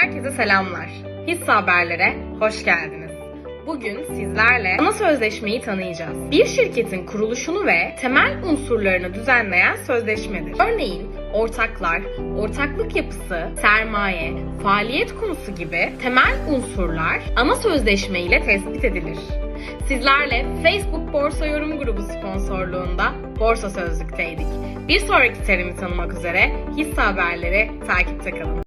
Herkese selamlar. Hisse haberlere hoş geldiniz. Bugün sizlerle ana sözleşmeyi tanıyacağız. Bir şirketin kuruluşunu ve temel unsurlarını düzenleyen sözleşmedir. Örneğin ortaklar, ortaklık yapısı, sermaye, faaliyet konusu gibi temel unsurlar ana sözleşme ile tespit edilir. Sizlerle Facebook Borsa Yorum Grubu sponsorluğunda Borsa Sözlük'teydik. Bir sonraki serimi tanımak üzere hisse haberleri takipte kalın.